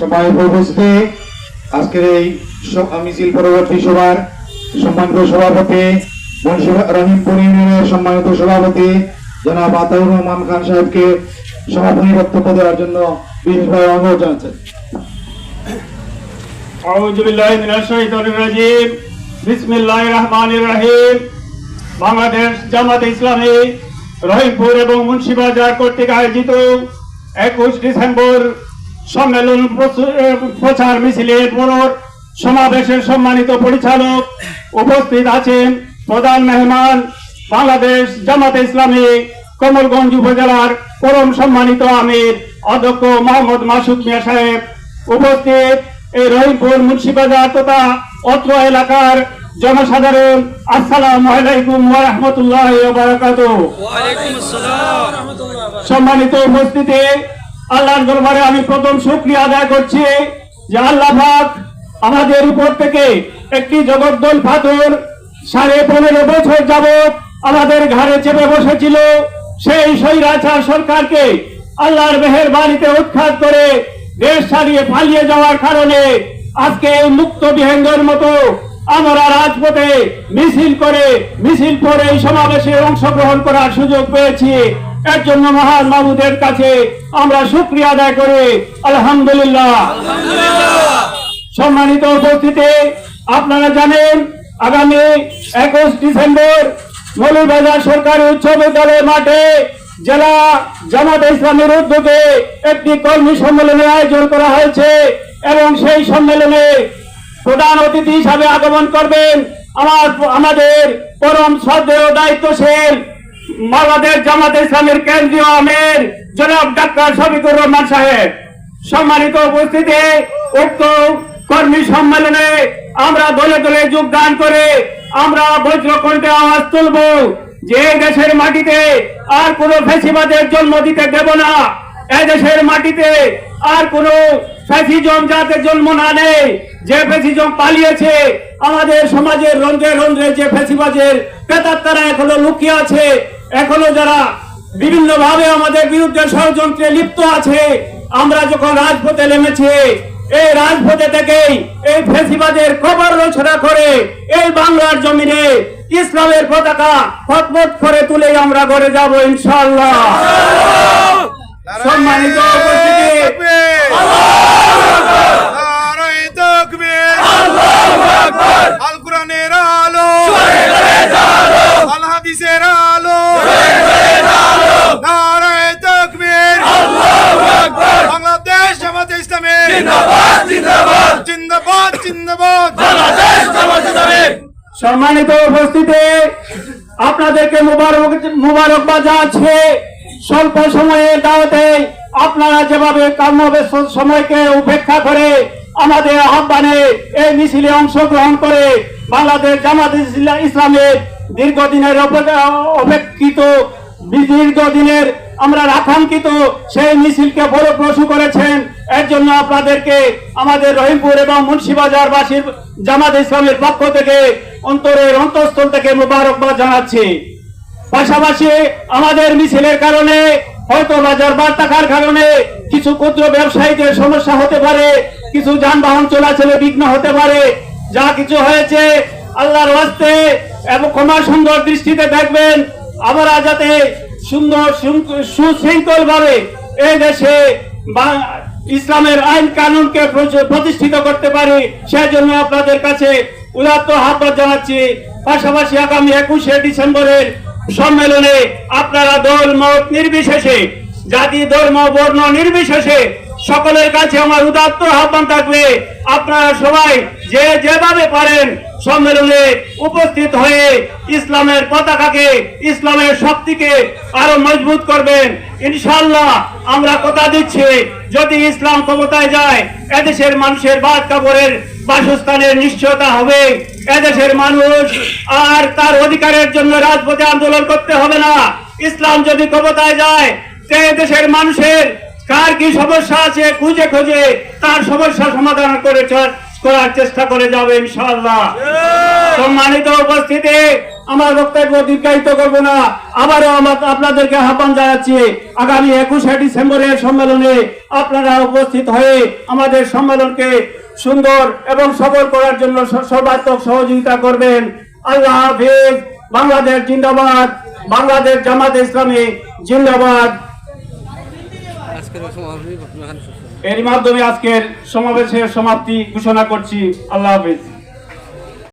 সবাই উপস্থিতি আজকের এই মিছিল পরবর্তী সভার সম্মানিত সভাপতি রহিমপুর ইউনিয়নের সম্মানিত সভাপতি জনাব আতাউর রহমান খান সাহেবকে সভাপতি বক্তব্য দেওয়ার জন্য বিশেষভাবে অনুরোধ জানাচ্ছেন। বাংলাদেশ জামাত ইসলামী রহিমপুর এবং মুন্সিবাজার কর্তৃক আয়োজিত একুশ ডিসেম্বর সম্মেলন প্রচ- প্রচার মিছিলের পর সমাবেশের সম্মানিত পরিচালক উপস্থিত আছেন প্রধান মেহমান বাংলাদেশ জামাত ইসলামী কমলগঞ্জ উপজেলার পরম সম্মানিত আমির অধ্যক্ষ মোহাম্মদ মাসুদ মিয়া সাহেব। উপস্থিত এই রহিমপুর মুন্সিবাজার তথা অত্র এলাকার জনসাধারণ আসসালাম আলাইকুম রহমতুল্লাহ সম্মানিত উপস্থিতি আল্লাহর দরবারে আমি প্রথম শুকরিয়া আদায় করছি যে আল্লাহ পাক আমাদের উপর থেকে একটি জগদ্দল পাথর সাড়ে পনেরো বছর যাবত আমাদের ঘাড়ে চেপে বসেছিল। সেই স্বৈরাচার সরকারকে আল্লাহর মেহের বাড়িতে উৎখাত করে দেশ ছাড়িয়ে পালিয়ে যাওয়ার কারণে আজকে এই মুক্ত বিহেঙ্গের মতো আমরা রাজপথে মিছিল করে মিছিল করে এই সমাবেশে অংশগ্রহণ করার সুযোগ পেয়েছি। এর জন্য মহান মাহমুদের কাছে আমরা শুক্রিয়া আদায় করে আলহামদুলিল্লাহ। সম্মানিত উপস্থিতি আপনারা জানেন আগামী একুশ ডিসেম্বর মৌলবাজার সরকারি উচ্চ বিদ্যালয় মাঠে জেলা জামাত ইসলামের উদ্যোগে একটি কর্মী সম্মেলনের আয়োজন করা হয়েছে এবং সেই সম্মেলনে প্রধান অতিথি হিসাবে আগমন করবেন আমার আমাদের পরম শ্রদ্ধেয় দায়িত্বশীল বাংলাদেশ জামাত ইসলামের কেন্দ্রীয় আমির জনাব ডাক্তার শফিকুর রহমান সাহেব। সম্মানিত উপস্থিতি, উক্ত কর্মী সম্মেলনে আমরা দলে দলে যোগদান করে আমরা বজ্রকণ্ঠে আওয়াজ তুলব। যে দেশের মাটিতে আর কোনো ফেসিবাদের জন্ম দিতে দেব না এই দেশের মাটিতে আর কোনো ফ্যাসিজম যাতে জন্ম না নেই যে ফ্যাসিজম পালিয়েছে, আমাদের সমাজের রন্ধ্রে রন্ধ্রে যে ফ্যাসিবাজের পেতার তারা এখনও লুকিয়ে আছে এখনও যারা বিভিন্ন ভাবে আমাদের বিরুদ্ধে ষড়যন্ত্রে লিপ্ত আছে আমরা যখন রাজপথে নেমেছি এই রাজপথে থেকেই এই ফেসিবাদের কবর রচনা করে এই বাংলার জমিনে ইসলামের পতাকা ফটফট করে তুলে আমরা ঘরে যাব ইনশাআল্লাহ। সম্মানিত উপস্থিতি। সম্মানিত উপস্থিতি, আপনাদেরকে মুবারক মুবারকবাদ জানাচ্ছে স্বল্প সময়ে দাওয়াতে আপনারা যেভাবে কর্মব্যস্ত সময়কে উপেক্ষা করে আমাদের আহ্বানে এই মিছিলে অংশগ্রহণ করে বাংলাদেশ জামাত ইসলামের দীর্ঘদিনের অপেক্ষিত দীর্ঘদিনের আমরা রাখাঙ্কিত সেই মিছিলকে ফলপ্রসূ করেছেন। এর জন্য আপনাদেরকে আমাদের রহিমপুর এবং মুন্সিবাজার বাসীর জামাত ইসলামের পক্ষ থেকে অন্তরের অন্তঃস্থল থেকে মুবারকবাদ জানাচ্ছি। পাশাপাশি আমাদের মিছিলের কারণে হয়তো বাজার বার থাকার কারণে কিছু ক্ষুদ্র ব্যবসায়ীদের সমস্যা হতে পারে, কিছু যানবাহন চলাচলে বিঘ্ন হতে পারে, যা কিছু হয়েছে আল্লাহর ওয়াস্তে এবং ক্ষমা সুন্দর দৃষ্টিতে দেখবেন আমরা যাতে সুন্দর সুশৃঙ্খল ভাবে এই দেশে ইসলামের আইন কানুনকে প্রতিষ্ঠিত করতে পারি, সেজন্য আপনাদের কাছে উদাত্ত আহ্বান জানাচ্ছি। পাশাপাশি আগামী একুশে ডিসেম্বরের সম্মেলনে আপনারা দল মত নির্বিশেষে, জাতি, ধর্ম, বর্ণ নির্বিশেষে সকলের কাছে আমার উদাত্ত আহ্বান থাকবে। আপনারা সবাই যে যেভাবে পারেন সম্মেলনে উপস্থিত হয়ে ইসলামের পতাকাকে, ইসলামের শক্তিকে আরও মজবুত করবেন। ইনশাল্লাহ আমরা কথা দিচ্ছি, যদি ইসলাম ক্ষমতায় যায়, এদেশের মানুষের বাদ কাপড়ের বাসস্থানের নিশ্চয়তা হবে। এদেশের মানুষ আর তার অধিকারের জন্য রাজপথে আন্দোলন করতে হবে না। ইসলাম যদি ক্ষমতায় যায়, তে দেশের মানুষের কার কি সমস্যা আছে? খুঁজে খুঁজে তার সমস্যা সমাধান করে করার চেষ্টা করে যাবে ইনশাআল্লাহ। সম্মানিত উপস্থিতি আমার বক্তব্য দীর্ঘায়িত করব না। আবারও আমা- আপনাদেরকে আহ্বান জানাচ্ছি আগামী একুশে ডিসেম্বরের সম্মেলনে আপনারা উপস্থিত হয়ে আমাদের সম্মেলনকে সুন্দর এবং সফল করার জন্য সর্বাত্মক সহযোগিতা করবেন। আল্লাহ হাফিজ বাংলাদেশ জিন্দাবাদ বাংলাদেশ জামাত ইসলামী জিন্দাবাদ। এর মাধ্যমে আজকের সমাবেশের সমাপ্তি ঘোষণা করছি। আল্লাহ হাফিজ।